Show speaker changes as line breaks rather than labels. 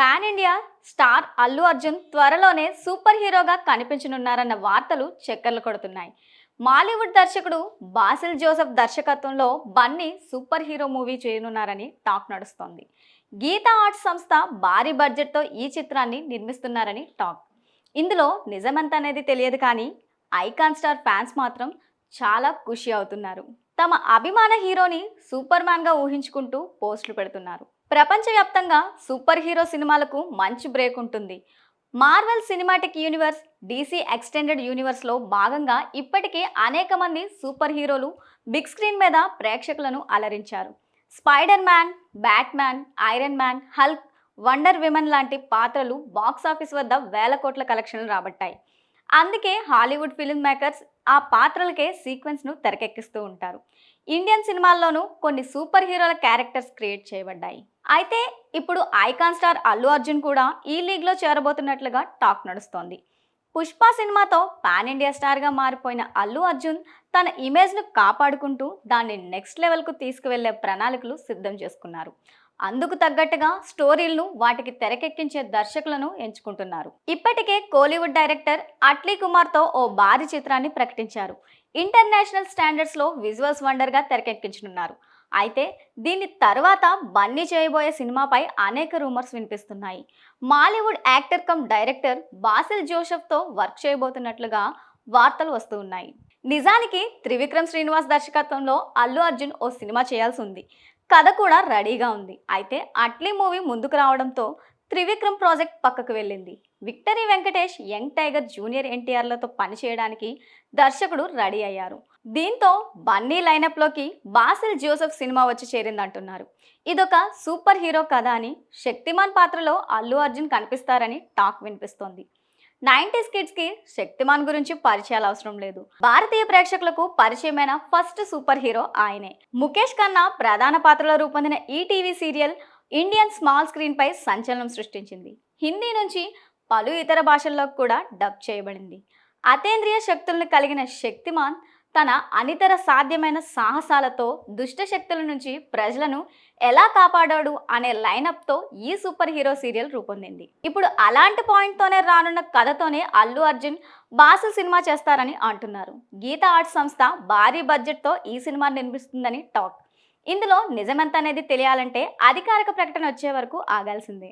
Pan India star Allu Arjun త్వరలోనే super హీరోగా కనిపించనున్నారన్న వార్తలు చక్కర్లు కొడుతున్నాయి. మాలీవుడ్ దర్శకుడు బాసిల్ జోసెఫ్ దర్శకత్వంలో బన్నీ సూపర్ హీరో మూవీ చేయనున్నారని టాక్ నడుస్తోంది. గీతా ఆర్ట్స్ సంస్థ భారీ బడ్జెట్తో ఈ చిత్రాన్ని నిర్మిస్తున్నారని టాక్. ఇందులో నిజమెంత అనేది తెలియదు కానీ ఐకాన్ స్టార్ ఫ్యాన్స్ మాత్రం చాలా ఖుషి అవుతున్నారు. తమ అభిమాన హీరోని సూపర్ మ్యాన్గా ఊహించుకుంటూ పోస్టులు పెడుతున్నారు. ప్రపంచవ్యాప్తంగా సూపర్ హీరో సినిమాలకు మంచి బ్రేక్ ఉంటుంది. Marvel cinematic universe DC extended యూనివర్స్లో భాగంగా ఇప్పటికే అనేక మంది సూపర్ హీరోలు బిగ్ స్క్రీన్ మీద ప్రేక్షకులను అలరించారు. Spider Man Batman Iron Man Hulk Wonder Women లాంటి పాత్రలు బాక్స్ ఆఫీస్ వద్ద వేల కోట్ల కలెక్షన్లు రాబట్టాయి. అందుకే హాలీవుడ్ ఫిల్మ్ మేకర్స్ ఆ పాత్రలకే సీక్వెన్స్ను తెరకెక్కిస్తూ ఉంటారు. ఇండియన్ సినిమాల్లోనూ కొన్ని సూపర్ హీరోల క్యారెక్టర్స్ క్రియేట్ చేయబడ్డాయి. అయితే ఇప్పుడు ఐకాన్ స్టార్ అల్లు అర్జున్ కూడా ఈ లీగ్లో చేరబోతున్నట్లుగా టాక్ నడుస్తోంది. పుష్ప సినిమాతో పాన్ ఇండియా స్టార్గా మారిపోయిన అల్లు అర్జున్ తన ఇమేజ్ను కాపాడుకుంటూ దాన్ని నెక్స్ట్ లెవెల్కు తీసుకువెళ్ళే ప్రణాళికలు సిద్ధం చేసుకున్నారు. అందుకు తగ్గట్టుగా స్టోరీలను వాటికి తెరకెక్కించే దర్శకులను ఎంచుకుంటున్నారు. ఇప్పటికే కోలీవుడ్ డైరెక్టర్ అట్లీ కుమార్తో ఓ భారీ చిత్రాన్ని ప్రకటించారు. ఇంటర్నేషనల్ స్టాండర్డ్స్లో విజువల్స్ వండర్గా తెరకెక్కించనున్నారు. అయితే దీని తర్వాత బన్నీ చేయబోయే సినిమాపై అనేక రూమర్స్ వినిపిస్తున్నాయి. Mollywood actor cum director Basil జోసెఫ్తో work చేయబోతున్నట్లుగా వార్తలు వస్తూ ఉన్నాయి. నిజానికి త్రివిక్రమ్ శ్రీనివాస్ దర్శకత్వంలో అల్లు అర్జున్ ఓ సినిమా చేయాల్సి ఉంది. కథ కూడా రెడీగా ఉంది. అయితే అట్లీ మూవీ ముందుకు రావడంతో త్రివిక్రమ్ ప్రాజెక్ట్ పక్కకు వెళ్ళింది. Victory Venkatesh young tiger junior ఎన్టీఆర్లతో పనిచేయడానికి దర్శకుడు రెడీ అయ్యారు. దీంతో బన్నీ లైనప్లోకి బాసిల్ జోసెఫ్ సినిమా వచ్చి చేరిందంటున్నారు. ఇదొక సూపర్ హీరో కథ అని శక్తిమాన్ పాత్రలో అల్లు అర్జున్ కనిపిస్తారని టాక్ వినిపిస్తోంది. నైంటీస్ కిడ్స్కి శక్తిమాన్ గురించి పరిచయాలు అవసరం లేదు. భారతీయ ప్రేక్షకులకు పరిచయమైన ఫస్ట్ సూపర్ హీరో ఆయనే. ముఖేష్ ఖన్నా ప్రధాన పాత్రలో రూపొందిన ఈ టీవీ సీరియల్ ఇండియన్ స్మాల్ స్క్రీన్పై సంచలనం సృష్టించింది. హిందీ నుంచి పలు ఇతర భాషల్లో కూడా డబ్ చేయబడింది. అతేంద్రియ శక్తులను కలిగిన శక్తిమాన్ తన అనితర సాధ్యమైన సాహసాలతో దుష్ట శక్తుల నుంచి ప్రజలను ఎలా కాపాడాడు అనే లైనప్తో ఈ సూపర్ హీరో సీరియల్ రూపొందింది. ఇప్పుడు అలాంటి పాయింట్తోనే రానున్న కథతోనే అల్లు అర్జున్ బాసు సినిమా చేస్తారని అంటున్నారు. గీత ఆర్ట్స్ సంస్థ భారీ బడ్జెట్తో ఈ సినిమా నిర్మిస్తుందని టాక్. ఇందులో నిజమెంత అనేది తెలియాలంటే అధికారిక ప్రకటన వచ్చే వరకు ఆగాల్సిందే.